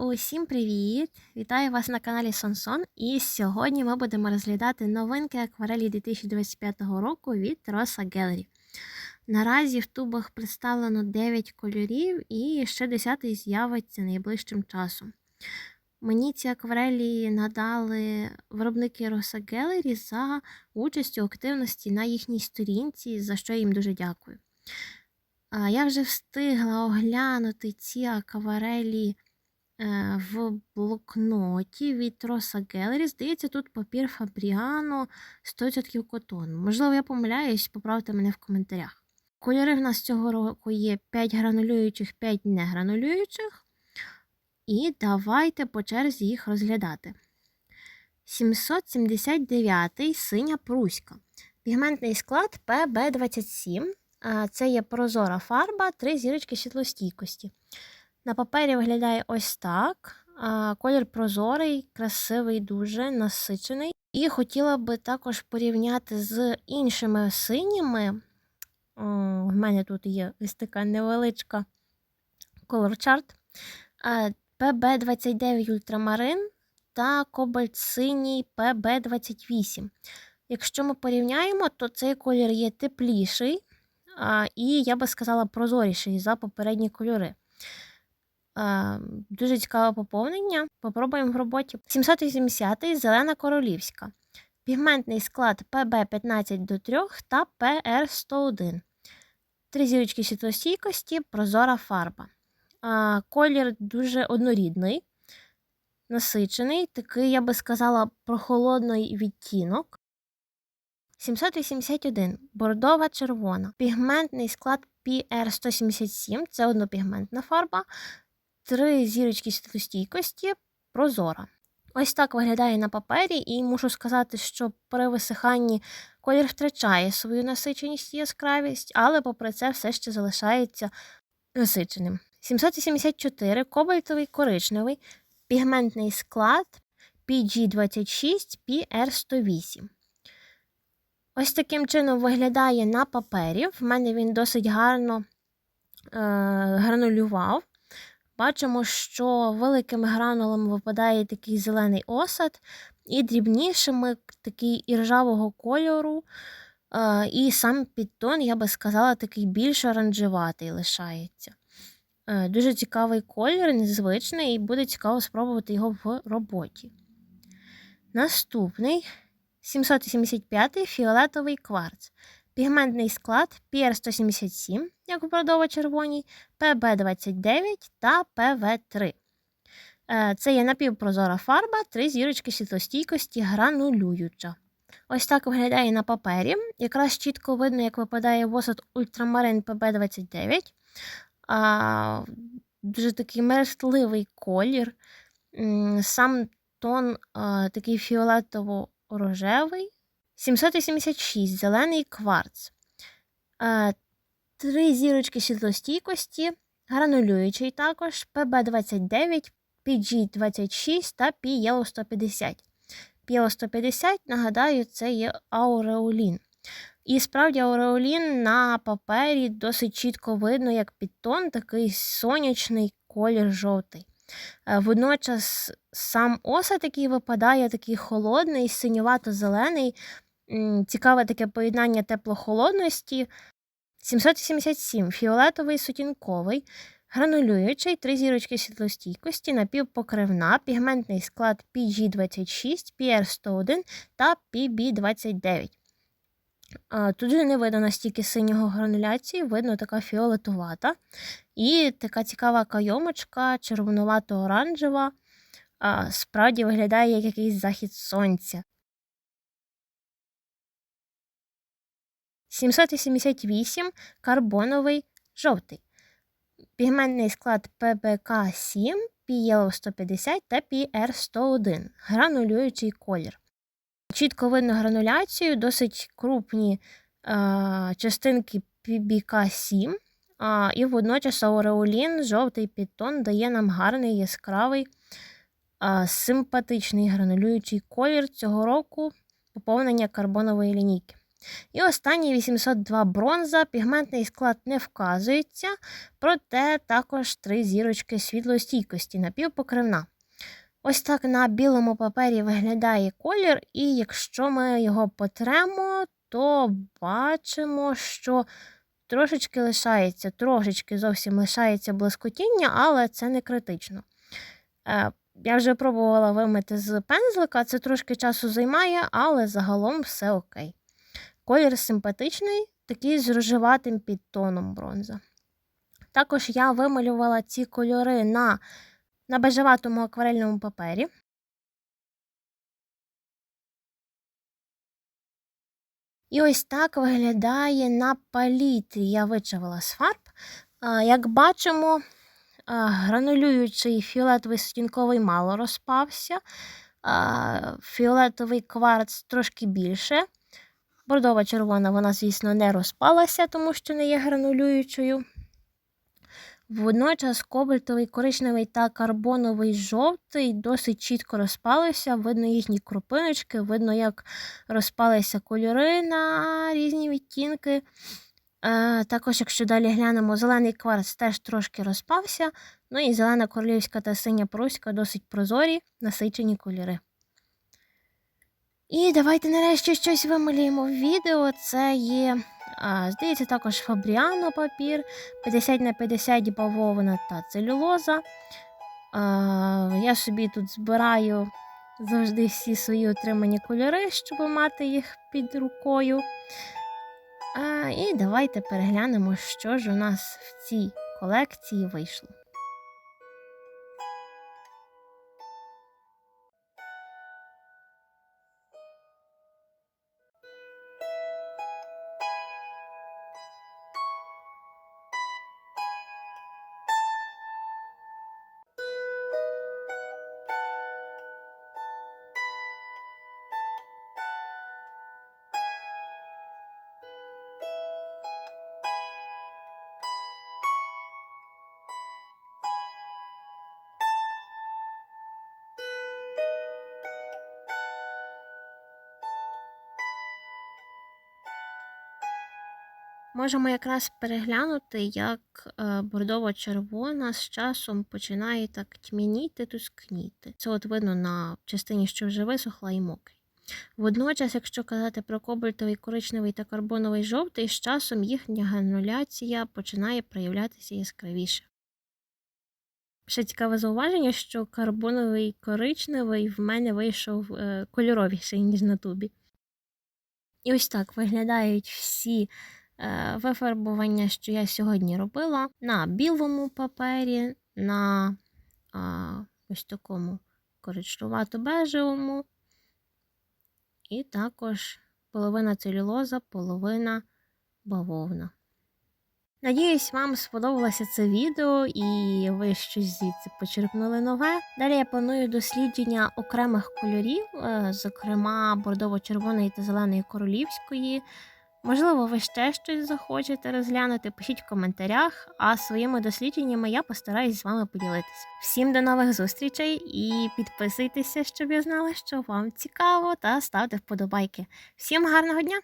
Усім привіт! Вітаю вас на каналі Сонсон. І сьогодні ми будемо розглядати новинки акварелі 2025 року від Rosa Gallery. Наразі в тубах представлено 9 кольорів і ще 10 з'явиться найближчим часом. Мені ці акварелі надали виробники Rosa Gallery за участь у активності на їхній сторінці, за що я їм дуже дякую. Я вже встигла оглянути ці акварелі в блокноті від Rosa Gallery. Здається, тут папір Фабріано 100% котон. Можливо, я помиляюсь, поправте мене в коментарях. Кольори в нас цього року є 5 гранулюючих, 5 негранулюючих. І давайте по черзі їх розглядати. 779 синя пруська. Пігментний склад PB27. Це є прозора фарба, три зірочки світлостійкості. На папері виглядає ось так. Колір прозорий, красивий, дуже насичений. І хотіла би також порівняти з іншими синіми. В мене тут є ось така невеличка chart. PB29 ультрамарин та кобальт синій PB28. Якщо ми порівняємо, то цей колір є тепліший, і я би сказала прозоріший за попередні кольори. А, дуже цікаве поповнення. Попробуємо в роботі. 780 зелена королівська. Пігментний склад PB15 до 3 та PR101. Три зірочки світлостійкості, прозора фарба. Колір дуже однорідний, насичений, такий, я би сказала, прохолодний відтінок. 781. Бордова червона. Пігментний склад PR177 це однопігментна фарба. Три зірочки світлостійкості, прозора. Ось так виглядає на папері, і мушу сказати, що при висиханні колір втрачає свою насиченість і яскравість, але, попри це, все ще залишається насиченим. 774 кобальтовий коричневий, пігментний склад PG26 PR108. Ось таким чином виглядає на папері. В мене він досить гарно е, гранулював. Бачимо, що великими гранулами випадає такий зелений осад, і дрібнішими такий іржавого кольору. Е, і сам підтон, я би сказала, такий більш оранжеватий лишається. Е, дуже цікавий колір, незвичний, і буде цікаво спробувати його в роботі. Наступний 775 фіолетовий кварц. Пігментний склад PR177, як у червоній, PB29 та PV3. Е, це є напівпрозора фарба, три зірочки світлостійкості, гранулююча. Ось так виглядає на папері. Якраз чітко видно, як випадає восад ультрамарин PB29. А, Дуже такий мерстливий колір. Сам тон а, такий фіолетово-рожевий. 776 зелений кварц. А, Три зірочки світлостійкості, гранулюючий також PB29, PG26 та PL150. PL150, нагадаю, це є ауреолін. І справді Ореолін на папері досить чітко видно, як підтон, такий сонячний колір жовтий. Е, водночас сам осад який випадає, такий холодний, синювато-зелений, цікаве таке поєднання тепло-холодності. 777 фіолетовий сутінковий, гранулюючий, три зірочки світлостійкості, напівпокривна, пігментний склад PG26, PR101 та PB29. Тут же не видно настільки синього грануляції, видно така фіолетувата. І така цікава кайомочка, червонувато-оранжева. Справді виглядає як якийсь захід сонця. 778 карбоновий жовтий. Пігментний склад ПБК7, PL150 та PR101. Гранулюючий колір. Чітко видно грануляцію, досить крупні а, частинки PBK7, а, і водночас ауреолін, жовтий підтон дає нам гарний яскравий, а, симпатичний гранулюючий колір цього року поповнення карбонової лінійки. І останній 802 бронза, пігментний склад не вказується, проте також три зірочки світлостійкості напівпокривна. Ось так на білому папері виглядає колір, і якщо ми його потремо, то бачимо, що трошечки лишається, трошечки зовсім лишається блискотіння, але це не критично. Е, я вже пробувала вимити з пензлика, це трошки часу займає, але загалом все окей. Колір симпатичний, такий з рожеватим підтоном бронза. Також я вималювала ці кольори на, на бежеватому акварельному папері. І ось так виглядає на палітрі. Я вичавила з фарб. Як бачимо, гранулюючий фіолетовий стінковий мало розпався, фіолетовий кварц трошки більше. Бордова червона, вона, звісно, не розпалася, тому що не є гранулюючою. Водночас кобальтовий, коричневий та карбоновий жовтий досить чітко розпалися, видно їхні крупиночки, видно, як розпалися кольори на різні відтінки. Е, також, якщо далі глянемо, зелений кварц теж трошки розпався. Ну і зелена королівська та синя пруська досить прозорі, насичені кольори. І давайте нарешті щось вималюємо в відео. Це є, а, здається, також фабріано папір, 50 на 50 бавовна та целюлоза. А, я собі тут збираю завжди всі свої отримані кольори, щоб мати їх під рукою. А, І давайте переглянемо, що ж у нас в цій колекції вийшло. Можемо якраз переглянути, як е, бордово-червона з часом починає так тьмяніти, тускніти. Це от видно на частині, що вже висохла і мокрий. Водночас, якщо казати про кобальтовий, коричневий та карбоновий жовтий, з часом їхня грануляція починає проявлятися яскравіше. Ще цікаве зауваження, що карбоновий коричневий в мене вийшов е, кольоровіший, ніж на тубі. І ось так виглядають всі вифарбування, що я сьогодні робила, на білому папері, на ось такому коричнувато-бежевому, і також половина целюлоза, половина бавовна. Надіюсь, вам сподобалося це відео і ви щось звідси почерпнули нове. Далі я планую дослідження окремих кольорів, е, зокрема бордово-червоної та зеленої королівської. Можливо, ви ще щось захочете розглянути, пишіть в коментарях, а своїми дослідженнями я постараюсь з вами поділитися. Всім до нових зустрічей і підписуйтеся, щоб я знала, що вам цікаво, та ставте вподобайки. Всім гарного дня!